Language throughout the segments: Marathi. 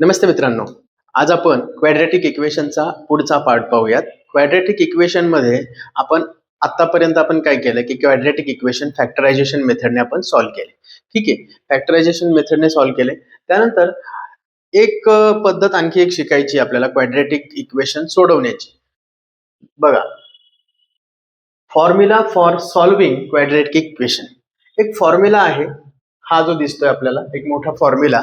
नमस्ते मित्रांनो. आज आपण क्वॅड्रॅटिक इक्वेशनचा पुढचा पार्ट पाहूयात. क्वॅड्रॅटिक इक्वेशनमध्ये आपण आतापर्यंत आपण काय केलं की क्वॅड्रॅटिक इक्वेशन फॅक्टरायझेशन मेथडने आपण सॉल्व्ह केले. ठीक आहे? फॅक्टरायझेशन मेथडने सॉल्व्ह केले. त्यानंतर एक पद्धत आणखी एक शिकायची आपल्याला क्वॅड्रॅटिक इक्वेशन सोडवण्याची. बघा. Formula for solving quadratic equation एक फॉर्म्युला आहे. हा जो दिसतोय आपल्याला एक मोठा फॉर्म्युला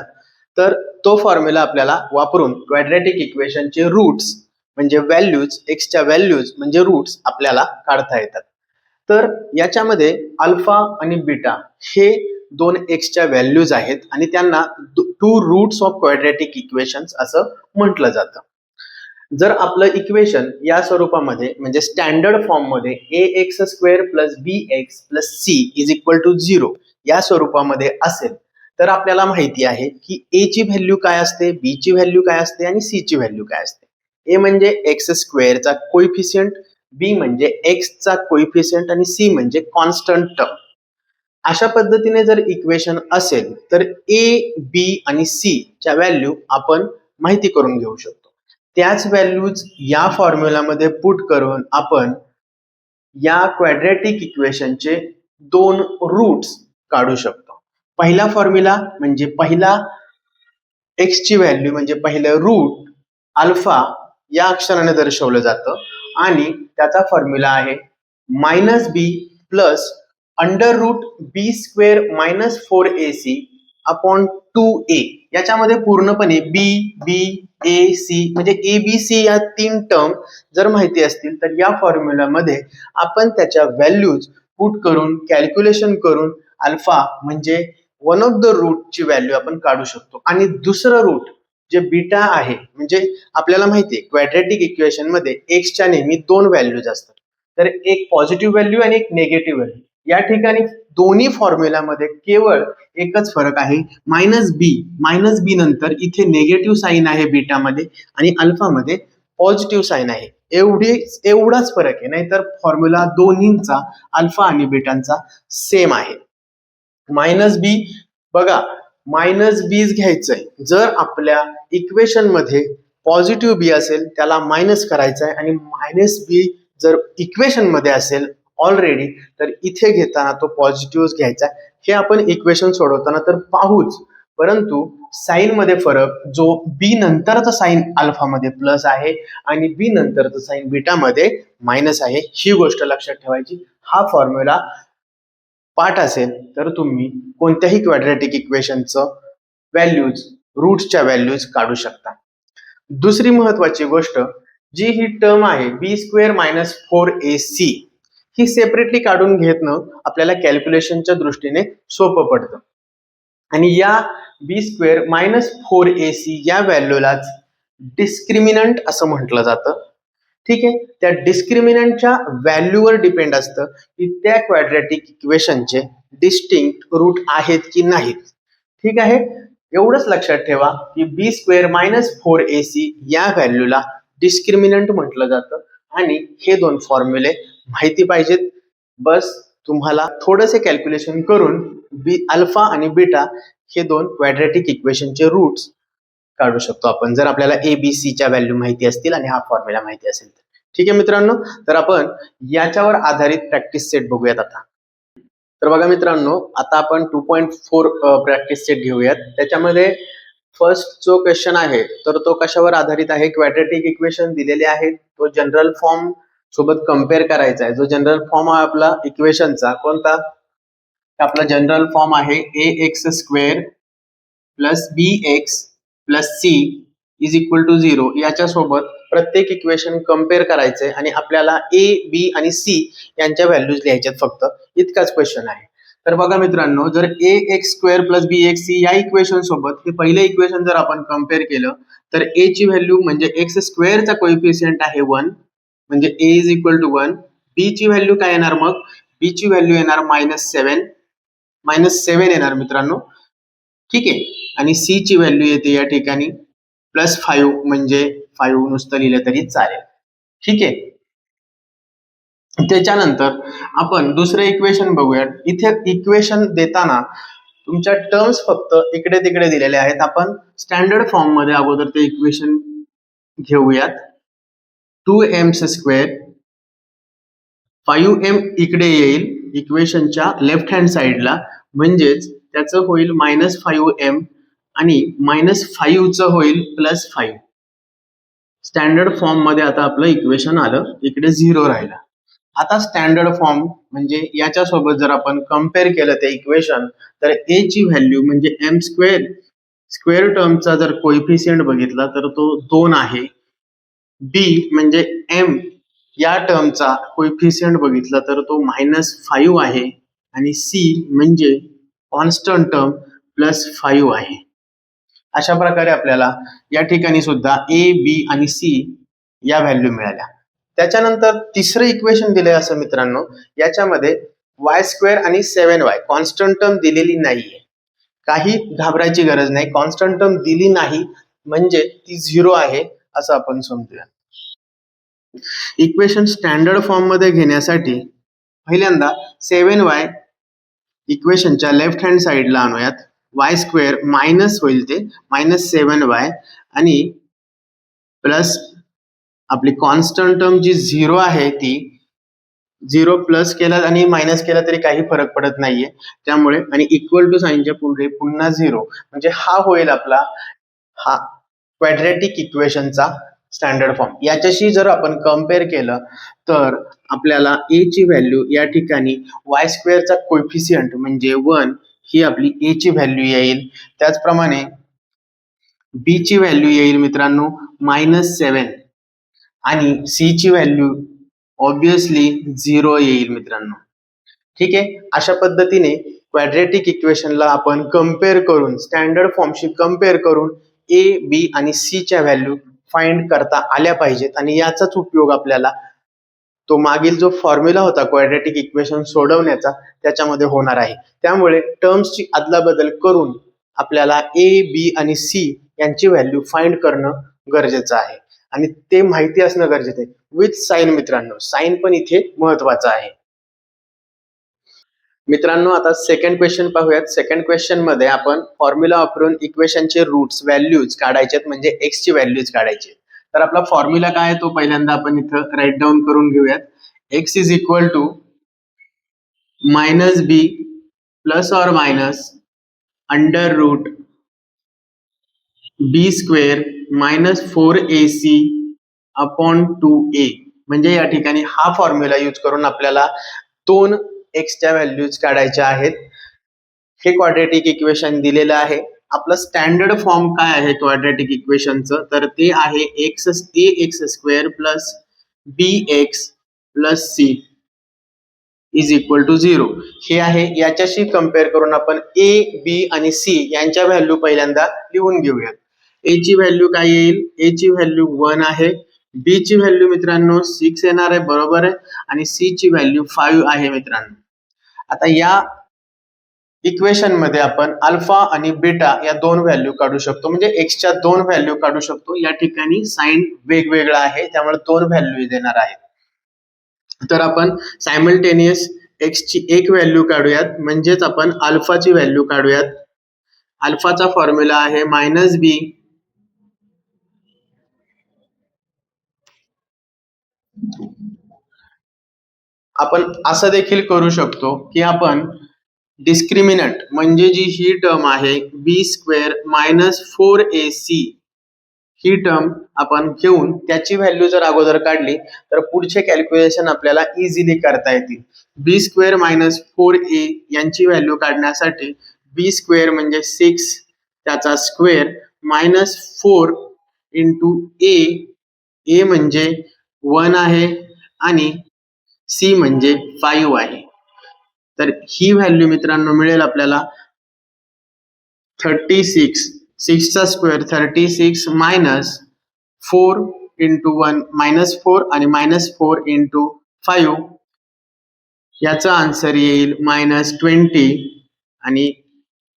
तर तो फॉर्म्युला आपल्याला वापरून क्वॅड्रॅटिक इक्वेशनचे रूट्स म्हणजे व्हॅल्यूज एक्सच्या व्हॅल्यूज म्हणजे रूट्स आपल्याला काढता येतात. तर याच्यामध्ये अल्फा आणि बीटा हे दोन एक्सच्या व्हॅल्यूज आहेत आणि त्यांना two roots of quadratic equations असं म्हटलं जातं. जर आपलं इक्वेशन या स्वरूपामध्ये म्हणजे स्टँडर्ड फॉर्ममध्ये A X square plus B X plus C is equal to zero या स्वरूपामध्ये असेल तर आपल्याला माहिती आहे की ए ची व्हॅल्यू काय असते बी ची व्हॅल्यू काय असते आणि सी ची व्हॅल्यू काय असते. ए म्हणजे एक्स स्क्वेअरचा कोइफिशियंट बी म्हणजे एक्सचा कोइफिशियंट आणि सी म्हणजे कॉन्स्टंट टर्म अशा पद्धतीने जर इक्वेशन असेल तर ए बी आणि सी च्या व्हॅल्यू आपण माहिती करून घेऊ शकतो. त्याच व्हॅल्यूज या फॉर्म्युलामध्ये पुट करून आपण या क्वॅड्रॅटिक इक्वेशनचे दोन रूट्स काढू शकतो. पहिला फॉर्म्युला म्हणजे पहिला एक्सची व्हॅल्यू म्हणजे पहिलं रूट अल्फा या अक्षराने दर्शवलं जातं. आणि त्याचा फॉर्म्युला आहे minus B plus under root B square minus four A C upon two A याच्यामध्ये पूर्णपणे बी बी ए सी म्हणजे ए बी सी या तीन टर्म जर माहिती असतील तर या फॉर्म्युलामध्ये आपण त्याच्या व्हॅल्यूज पुट करून कॅल्क्युलेशन करून अल्फा म्हणजे वन ऑफ द रूटची व्हॅल्यू आपण काढू शकतो. आणि दुसरं रूट जे बीटा आहे म्हणजे आपल्याला माहिती आहे क्वॅड्रेटिक इक्वेशनमध्ये एक्सच्या नेहमी दोन व्हॅल्यूज असतात. तर एक पॉझिटिव्ह व्हॅल्यू आणि एक नेगेटिव्ह व्हॅल्यू या ठिकाणी दोन्ही फॉर्म्युलामध्ये केवळ एकच फरक आहे. मायनस बी मायनस बी नंतर इथे निगेटिव्ह साईन आहे बीटामध्ये आणि अल्फामध्ये पॉझिटिव्ह साईन आहे. एवढी एवढाच फरक आहे. नाहीतर फॉर्म्युला दोन्हींचा अल्फा आणि बीटांचा सेम आहे. मायनस बी. बघा मायनस बीज घ्यायचंय. जर आपल्या इक्वेशनमध्ये पॉझिटिव्ह बी असेल त्याला मायनस करायचं आहे आणि मायनस बी जर इक्वेशनमध्ये असेल ऑलरेडी तर इथे घेताना तो पॉझिटिव्ह घ्यायचा. हे आपण इक्वेशन सोडवताना तर पाहूच. परंतु साईन मध्ये फरक जो बी नंतरचा साईन अल्फा मध्ये प्लस आहे आणि बी नंतरचा साईन बीटा मध्ये मायनस आहे ही गोष्ट लक्षात ठेवायची. हा फॉर्म्युला पाठ असेल तर तुम्ही कोणत्याही क्वॅड्रॅटिक इक्वेशनचं व्हॅल्यूज रूट्सच्या व्हॅल्यूज काढू शकता. दुसरी महत्वाची गोष्ट जी ही टर्म आहे B square minus four A C he separately काढून घेतणं आपल्याला कॅल्क्युलेशनच्या दृष्टीने सोपं पडतं. आणि या B square minus four A C या व्हॅल्यूलाच डिस्क्रिमिनंट असं म्हटलं जातं. ठीक आहे? त्या डिस्क्रिमिनंटच्या व्हॅल्यूवर डिपेंड असतं की त्या क्वॅड्रॅटिक इक्वेशनचे डिस्टिंक्ट रूट आहेत की नाहीत. ठीक आहे? एवढंच लक्षात ठेवा की B square minus four A C या व्हॅल्यूला डिस्क्रिमिनंट म्हटलं जातं. आणि हे दोन फॉर्म्युले माहिती पाहिजेत. बस तुम्हाला थोडंसे कॅल्क्युलेशन करून बी अल्फा आणि बीटा हे दोन क्वॅड्रॅटिक इक्वेशनचे रूट्स काढू शकतो आपण. जर आपल्याला ए बी सीच्या व्हॅल्यू माहिती असतील आणि हा फॉर्म्युला माहिती असेल तर. ठीक आहे मित्रांनो? तर आपण याच्यावर आधारित प्रॅक्टिस सेट बघूयात आता. तर बघा मित्रांनो आता आपण two point four practice set घेऊयात. त्याच्यामध्ये फर्स्ट जो क्वेश्चन आहे तर तो कशावर आधारित आहे? क्वॅड्रॅटिक इक्वेशन दिलेले आहे तो जनरल फॉर्म सोबत कंपेअर करायचा आहे. जो जनरल फॉर्म आहे आपला इक्वेशनचा कोणता? आपला जनरल फॉर्म आहे A X square plus B X plus C is equal to zero याच्यासोबत प्रत्येक इक्वेशन कंपेअर करायचंय आणि आपल्याला ए बी आणि सी यांच्या व्हॅल्यूज लिहायच्यात फक्त. इतकाच क्वेश्चन आहे. तर बघा मित्रांनो जर A X square plus B X C या इक्वेशन सोबत हे पहिलं इक्वेशन जर आपण कंपेअर केलं तर ए ची व्हॅल्यू म्हणजे एक्स स्क्वेअरचा कोइफिशियंट आहे वन म्हणजे A is equal to one B ची व्हॅल्यू काय येणार मग? बी ची व्हॅल्यू येणार मायनस सेवन मायनस सेवन येणार मित्रांनो. ठीक आहे? आणि सी ची व्हॅल्यू येते या ठिकाणी. प्लस फाईव्ह म्हणजे फाईव्ह नुसतं लिहिलं तरी चालेल. ठीक आहे? त्याच्यानंतर आपण दुसरं इक्वेशन बघूयात. इथे इक्वेशन देताना तुमच्या टर्म्स फक्त इकडे तिकडे दिलेल्या आहेत. आपण स्टँडर्ड फॉर्ममध्ये अगोदर ते इक्वेशन घेऊयात. Two M's square five M इकडे येईल इक्वेशनच्या लेफ्ट हँड साइडला म्हणजेच त्याचं होईल मायनस फाईव्ह एम आणि मायनस फाईव्हचं होईल प्लस फाईव्ह स्टँडर्ड फॉर्ममध्ये आता आपलं इक्वेशन आलं इकडे झिरो राहिला. आता स्टँडर्ड फॉर्म म्हणजे याच्यासोबत जर आपण कंपेअर केलं ते इक्वेशन तर ए ची व्हॅल्यू म्हणजे एम स्क्वेअर स्क्वेअर टर्मचा जर कोइफिशियंट बघितला तर तो दोन आहे. बी म्हणजे एम या टर्मचा कोइफिशियंट बघितला तर तो मायनस फाईव्ह आहे. आणि सी म्हणजे कॉन्स्टंट टर्म प्लस फाईव्ह आहे. अशा प्रकारे आपल्याला या ठिकाणी सुद्धा ए बी आणि सी या व्हॅल्यू मिळाल्या. त्याच्यानंतर तिसरं इक्वेशन दिलंय असं मित्रांनो याच्यामध्ये वाय स्क्वेअर आणि सेव्हन वाय कॉन्स्टंट टर्म दिलेली नाहीये. काही घाबरायची गरज नाही. कॉन्स्टंट टर्म दिली नाही म्हणजे ती झिरो आहे असं आपण समजूया. इक्वेशन स्टँडर्ड फॉर्ममध्ये घेण्यासाठी पहिल्यांदा सेव्हन वाय इक्वेशनच्या लेफ्ट हँड साईडला आणूयात. वाय स्क्वेअर मायनस होईल ते मायनस सेवन वाय आणि प्लस आपली कॉन्स्टंट टर्म जी झिरो आहे ती झिरो प्लस केला आणि मायनस केला तरी काही फरक पडत नाहीये. त्यामुळे आणि इक्वल टू साईनच्या पुढे पुन्हा झिरो. म्हणजे हा होईल आपला हा क्वॅड्रेटिक इक्वेशनचा स्टँडर्ड फॉर्म याच्याशी जर आपण कंपेअर केलं तर आपल्याला ए ची व्हॅल्यू या ठिकाणी वाय स्क्वेअरचा कोइफिशियंट म्हणजे वन ही आपली ए ची व्हॅल्यू येईल. त्याचप्रमाणे बी ची व्हॅल्यू येईल मित्रांनो मायनस सेवन आणि सी ची व्हॅल्यू ऑब्विसली झिरो येईल मित्रांनो. ठीक आहे? अशा पद्धतीने क्वॅड्रेटिक इक्वेशनला आपण कंपेअर करून स्टँडर्ड फॉर्मशी कंपेअर करून ए बी आणि सी च्या व्हॅल्यू फाइंड करता आल्या पाहिजेत. आणि याचाच उपयोग आपल्याला तो मागील जो फॉर्म्युला होता क्वॅड्रेटिक इक्वेशन सोडवण्याचा त्याच्यामध्ये होणार आहे. त्यामुळे टर्म्सची अदलाबदल करून आपल्याला ए बी आणि सी यांची व्हॅल्यू फाइंड करणं गरजेचं आहे. आणि ते माहिती असणं गरजेचं आहे. विथ साईन मित्रांनो साईन पण इथे महत्त्वाचा आहे. मित्रांनो आता सेकंड क्वेश्चन पाहूयात. सेकंड क्वेश्चनमध्ये आपण फॉर्म्युला वापरून इक्वेशनचे रूट्स व्हॅल्यूज काढायचे म्हणजे एक्स ची व्हॅल्यूज काढायची. तर आपला फॉर्म्युला काय तो पहिल्यांदा आपण इथं राईट डाऊन करून घेऊयात. X is equal to minus B plus or minus under root B square minus four A C upon two A म्हणजे या ठिकाणी हा फॉर्म्युला यूज करून आपल्याला दोन एक्सच्या व्हॅल्यूज काढायच्या आहेत. हे क्वाड्रेटिक इक्वेशन दिलेलं आहे. आपलं स्टँडर्ड फॉर्म काय आहे क्वाड्रेटिक इक्वेशनचं तर ते आहे X A X square plus B X plus C is equal to zero हे आहे याच्याशी कंपेअर करून आपण ए बी आणि सी यांच्या व्हॅल्यू पहिल्यांदा लिहून घेऊयात. ए ची व्हॅल्यू काय येईल? ए ची व्हॅल्यू वन आहे. बी ची व्हॅल्यू मित्रांनो सिक्स येणार आहे बरोबर आहे. आणि सी ची व्हॅल्यू फाईव्ह आहे मित्रांनो. आता या इक्वेशनमध्ये आपण अल्फा आणि बीटा या दोन व्हॅल्यू काढू शकतो. म्हणजे एक्सच्या दोन व्हॅल्यू काढू शकतो. या ठिकाणी साइन वेगवेगळा आहे. त्यामुळे दोन व्हॅल्यू देणार आहेत तर आपण सायमल्टेनियस एक्स ची एक व्हॅल्यू काढूयात. म्हणजेच आपण अल्फाची व्हॅल्यू काढूयात. अल्फाचा फॉर्म्युला आहे मायनस बी आपण असं देखील करू शकतो की आपण डिस्क्रिमिनंट म्हणजे जी ही टर्म आहे B square minus four A C he term आपण घेऊन त्याची व्हॅल्यू जर अगोदर काढली तर पुढचे कॅल्क्युलेशन आपल्याला इझिली करता येतील. B square minus four A यांची व्हॅल्यू काढण्यासाठी बी स्क्वेअर म्हणजे सिक्स त्याचा square minus four into A A म्हणजे वन आहे आणि सी म्हणजे फाईव्ह आहे. तर ही व्हॅल्यू मित्रांनो मिळेल आपल्याला thirty six सिक्सचा square thirty six minus four into one minus four आणि मायनस फोर इंटू फाईव्ह याचा आन्सर येईल मायनस ट्वेंटी आणि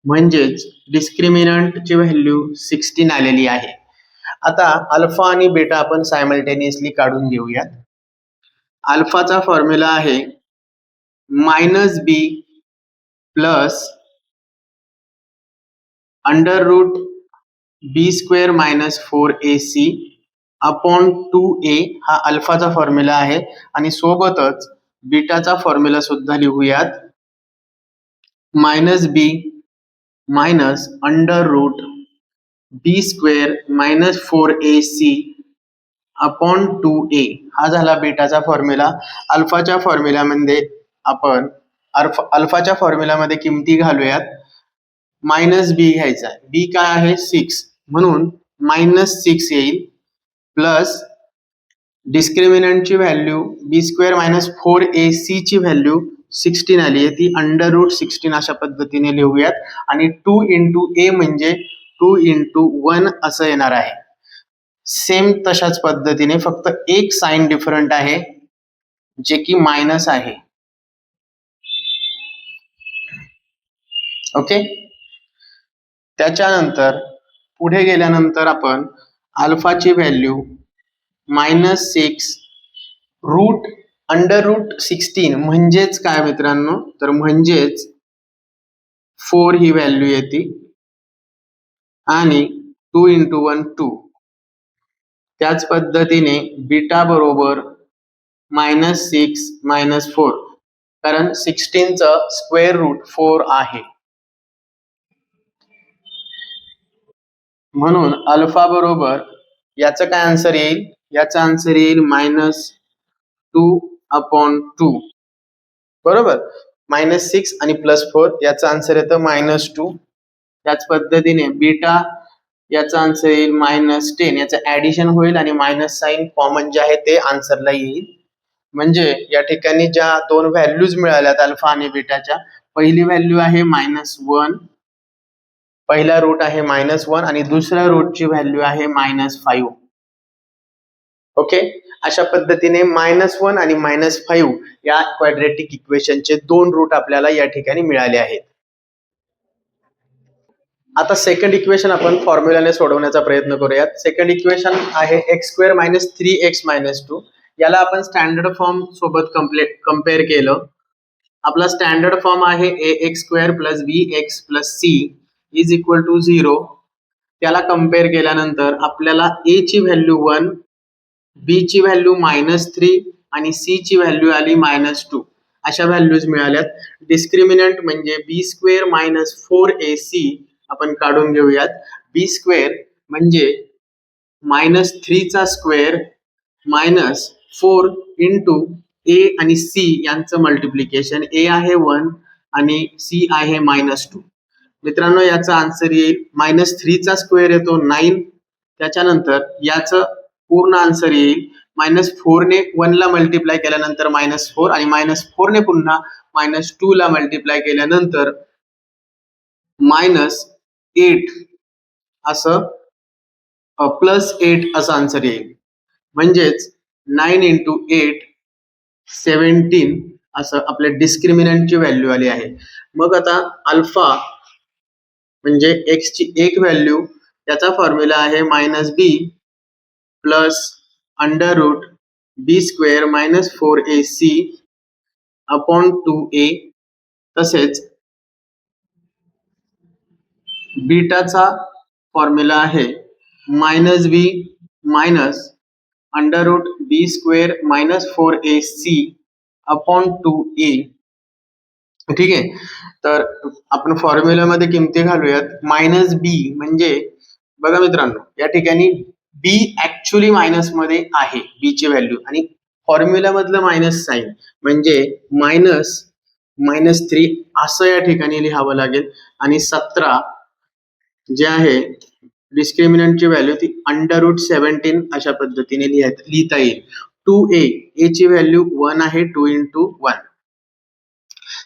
म्हणजेच डिस्क्रिमिनंटची व्हॅल्यू सिक्स्टीन आलेली आहे. आता अल्फा आणि बेटा आपण सायमल्टेनियसली काढून घेऊयात. अल्फाचा फॉर्म्युला आहे minus B plus under root B square minus four A C upon two A हा अल्फाचा फॉर्म्युला आहे. आणि सोबतच बीटाचा फॉर्म्युला सुद्धा लिहूयात. Minus B minus under root B square minus four A C upon two A. हा झाला बीटाचा फॉर्म्युला अल्फाच्या फॉर्म्युलामध्ये आपण अल्फा अल्फाच्या फॉर्म्युल्यामध्ये किमती घालूयात. मायनस बी घ्यायचा बी काय आहे? सिक्स म्हणून मायनस सिक्स येईल. Plus डिस्क्रिमिनंटची value B square minus four A C ची व्हॅल्यू सिक्स्टीन आली आहे. ती अंडर रूट सिक्स्टीन अशा पद्धतीने लिहूयात. आणि टू इंटू ए म्हणजे टू इंटू वन असं येणार आहे. सेम तशाच पद्धतीने फक्त एक साइन डिफरंट आहे जे की मायनस आहे. ओके? त्याच्यानंतर पुढे गेल्यानंतर आपण अल्फाची value minus six root under root sixteen. म्हणजेच काय मित्रांनो? तर म्हणजेच फोर ही व्हॅल्यू येते आणि टू इंटू वन टू. त्याच पद्धतीने बीटा बरोबर मायनस सिक्स मायनस फोर. कारण सिक्स्टीनचं स्क्वेअर रूट फोर आहे. म्हणून अल्फा बरोबर याचं काय आन्सर येईल? याचा आन्सर येईल मायनस टू अपॉन टू बरोबर? मायनस सिक्स आणि प्लस फोर याचा आन्सर येतं मायनस टू त्याच पद्धतीने बीटा याचा आन्सर येईल मायनस टेन याचं ऍडिशन होईल आणि मायनस साईन कॉमन जे आहे ते आन्सरला येईल. म्हणजे या ठिकाणी ज्या दोन व्हॅल्यूज मिळाल्यात अल्फा आणि बीटाच्या पहिली व्हॅल्यू आहे मायनस वन पहिला रूट आहे मायनस वन आणि दुसऱ्या रूटची व्हॅल्यू आहे मायनस फाईव्ह ओके अशा पद्धतीने मायनस वन आणि मायनस फाईव्ह या क्वाड्रेटिक इक्वेशनचे दोन रूट आपल्याला या ठिकाणी मिळाले आहेत. आता सेकंड इक्वेशन आपण फॉर्म्युलाने सोडवण्याचा प्रयत्न करूयात. सेकंड इक्वेशन आहे X square minus three X minus two याला आपण स्टँडर्ड फॉर्म सोबत कम्प्लेट कंपेअर केलं. आपला स्टँडर्ड फॉर्म आहे A X square plus B X plus C is equal to zero त्याला कंपेअर केल्यानंतर आपल्याला ए ची व्हॅल्यू वन बी ची व्हॅल्यू मायनस थ्री आणि सी ची व्हॅल्यू आली मायनस टू अशा व्हॅल्यूज मिळाल्यात. डिस्क्रिमिनंट म्हणजे B square minus four A C आपण काढून घेऊयात. बी स्क्वेअर म्हणजे minus थ्रीचा square minus four into A आणि सी यांचं मल्टिप्लिकेशन ए आहे वन आणि सी आहे मायनस टू मित्रांनो याचा आन्सर येईल. मायनस थ्रीचा स्क्वेअर येतो नाईन त्याच्यानंतर याचं पूर्ण आन्सर येईल. मायनस फोरने वनला मल्टिप्लाय केल्यानंतर मायनस फोर आणि मायनस फोरने पुन्हा मायनस टू ला मल्टिप्लाय केल्यानंतर मायनस एट असं प्लस एट असं आन्सर येईल. म्हणजेच नाईन इंटू एट सेवन्टीन असं आपल्या डिस्क्रिमिनंटची व्हॅल्यू आली आहे. मग आता अल्फा एक्स ची एक त्याचा फॉर्म्युला आहे minus B plus under root B square minus four A C upon two A तसेच बीटाचा फॉर्म्युला आहे minus B minus under root B square minus four A C upon two A ठीक आहे? तर आपण फॉर्म्युल्यामध्ये किमती घालूयात. मायनस बी म्हणजे बघा मित्रांनो या ठिकाणी बी ऍक्च्युली मायनसमध्ये आहे बी ची व्हॅल्यू आणि फॉर्म्युला मधलं मायनस साईन म्हणजे मायनस मायनस थ्री असं या ठिकाणी लिहावं लागेल. आणि सतरा जे आहे डिस्क्रिमिनंटची व्हॅल्यू ती अंडर रूट सेव्हन्टीन अशा पद्धतीने लिहिता येईल. टू ए ए ची व्हॅल्यू वन आहे टू इंटू वन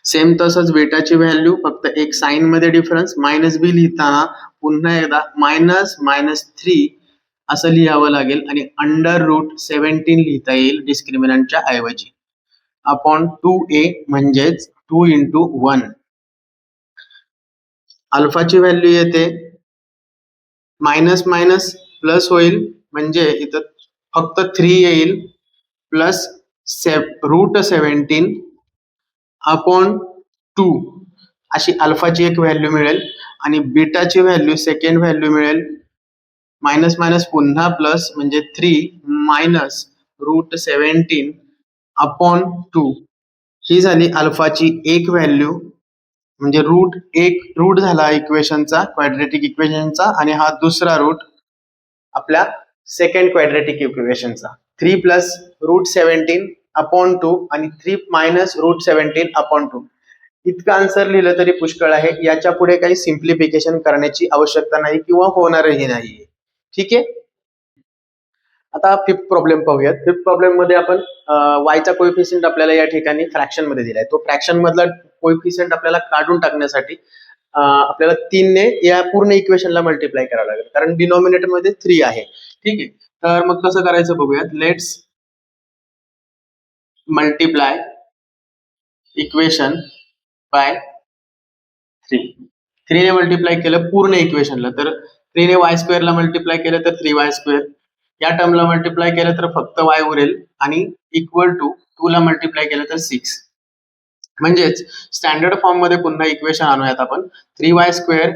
सेम तसंच बेटाची व्हॅल्यू फक्त एक साइनमध्ये डिफरन्स मायनस बी लिहिताना पुन्हा एकदा मायनस मायनस थ्री असं लिहावं लागेल आणि अंडर रूट सेव्हन्टीन लिहिता येईल डिस्क्रिमिनंटच्या ऐवजी. अपॉन टू ए म्हणजेच टू इंटू वन अल्फाची व्हॅल्यू येते. मायनस मायनस प्लस होईल. म्हणजे इथं फक्त थ्री येईल. प्लस से रूट सेव्हन्टीन अपॉन टू अशी अल्फाची एक व्हॅल्यू मिळेल आणि बीटाची व्हॅल्यू सेकंड व्हॅल्यू मिळेल. मायनस मायनस पुन्हा प्लस म्हणजे three minus root seventeen upon two. ही झाली अल्फाची एक व्हॅल्यू. म्हणजे रूट एक रूट झाला इक्वेशनचा क्वाड्रेटिक इक्वेशनचा आणि हा दुसरा रूट आपल्या second quadratic इक्वेशनचा three plus root seventeen upon two आणि three minus root seventeen upon two इतकं आन्सर लिहिलं तरी पुष्कळ आहे. याच्यापुढे काही सिम्प्लिफिकेशन करण्याची आवश्यकता नाही किंवा होणारही नाही. ठीक आहे? आता फिफ्थ प्रॉब्लेम पाहूयात. फिफ्थ प्रॉब्लेममध्ये आपण वायचा कोइफिशियंट आपल्याला या ठिकाणी फ्रॅक्शनमध्ये दिलाय. तो फ्रॅक्शन मधला कोइफिशियंट आपल्याला काढून टाकण्यासाठी आपल्याला तीनने या पूर्ण इक्वेशनला मल्टिप्लाय करावं लागेल. कारण डिनॉमिनेटरमध्ये थ्री आहे. ठीक आहे? तर मग कसं करायचं बघूयात. Let's multiply equation by three थ्रीने multiply केलं पूर्ण इक्वेशनला तर थ्रीने वाय स्क्वेअरला मल्टिप्लाय केलं तर थ्री वाय स्क्वेअर या टर्मला मल्टिप्लाय केलं तर फक्त वाय उरेल आणि इक्वल टू टू ला मल्टिप्लाय केलं तर सिक्स म्हणजेच स्टँडर्ड फॉर्ममध्ये पुन्हा इक्वेशन आणूयात आपण. Three Y square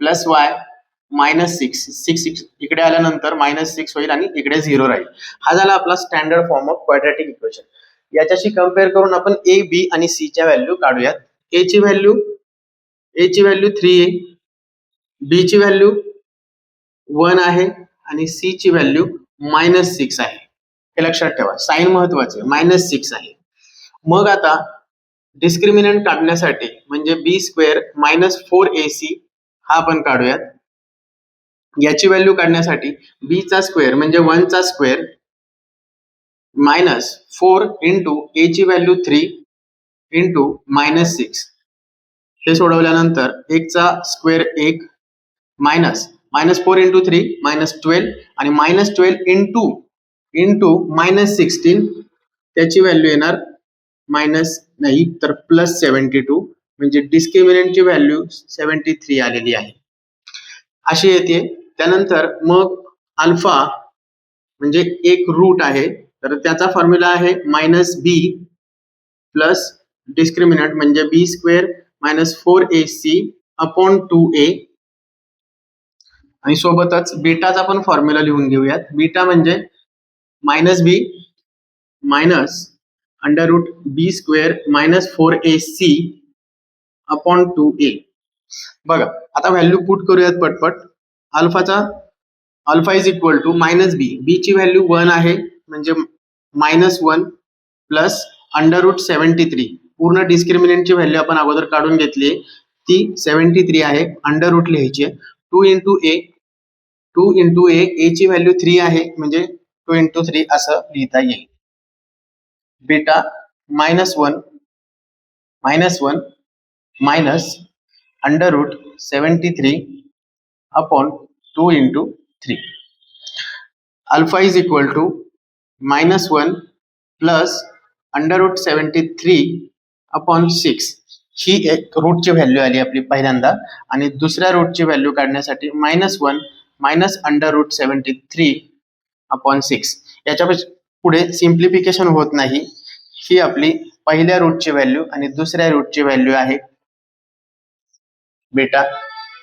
plus Y minus six six six इकडे आल्यानंतर मायनस सिक्स होईल आणि इकडे झिरो राहील. हा झाला आपला standard form of quadratic equation याच्याशी कंपेअर करून आपण ए बी आणि सी च्या व्हॅल्यू काढूयात. ए ची व्हॅल्यू ए ची व्हॅल्यू थ्री आहे. बी ची व्हॅल्यू वन आहे आणि सी ची व्हॅल्यू मायनस सिक्स आहे. हे लक्षात ठेवा. साईन महत्त्वाचे मायनस सिक्स आहे. मग आता डिस्क्रिमिनंट काढण्यासाठी म्हणजे B square minus four A C हा आपण काढूयात. याची व्हॅल्यू काढण्यासाठी बी चा स्क्वेअर म्हणजे वन चा square minus four into A ची value three into minus six हे सोडवल्यानंतर एकचा स्क्वेअर एक minus minus four into three minus twelve आणि minus twelve into into minus sixteen त्याची व्हॅल्यू येणार मायनस नाही तर प्लस सेवन्टी टू म्हणजे डिस्क्रिमिनंटची व्हॅल्यू सेवन्टी थ्री आलेली आहे. अशी येते. त्यानंतर मग अल्फा म्हणजे एक रूट आहे. तर त्याचा फॉर्म्युला आहे मायनस बी प्लस डिस्क्रिमिनंट म्हणजे B square minus four A C upon two A आणि सोबतच बीटाचा पण फॉर्म्युला लिहून घेऊयात. बीटा म्हणजे minus B minus under root B square minus four A C upon two A बघा आता व्हॅल्यू पुट करूयात पटपट. अल्फाचा alpha is equal to minus B B ची व्हॅल्यू वन आहे म्हणजे minus one plus under root seventy three पूर्ण डिस्क्रिमिनंटची व्हॅल्यू आपण अगोदर काढून घेतली ती सेव्हन्टी थ्री आहे अंडर रूट लिहायची two into A two into A A ची व्हॅल्यू थ्री आहे म्हणजे टू इंटू थ्री असं लिहिता येईल. Beta minus one minus one minus under root seventy three upon two into three alpha is equal to minus one plus under root seventy three upon six ही एक रूटची व्हॅल्यू आली आपली पहिल्यांदा. आणि दुसऱ्या रूटची व्हॅल्यू काढण्यासाठी minus one minus under root seventy three upon six याच्यापुढे सिम्प्लिफिकेशन होत नाही. ही आपली पहिल्या रूटची व्हॅल्यू आणि दुसऱ्या रूटची व्हॅल्यू आहे. बेटा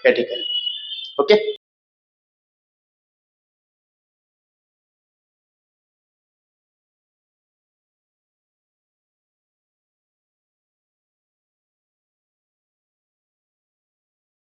या ठिकाणी. ओके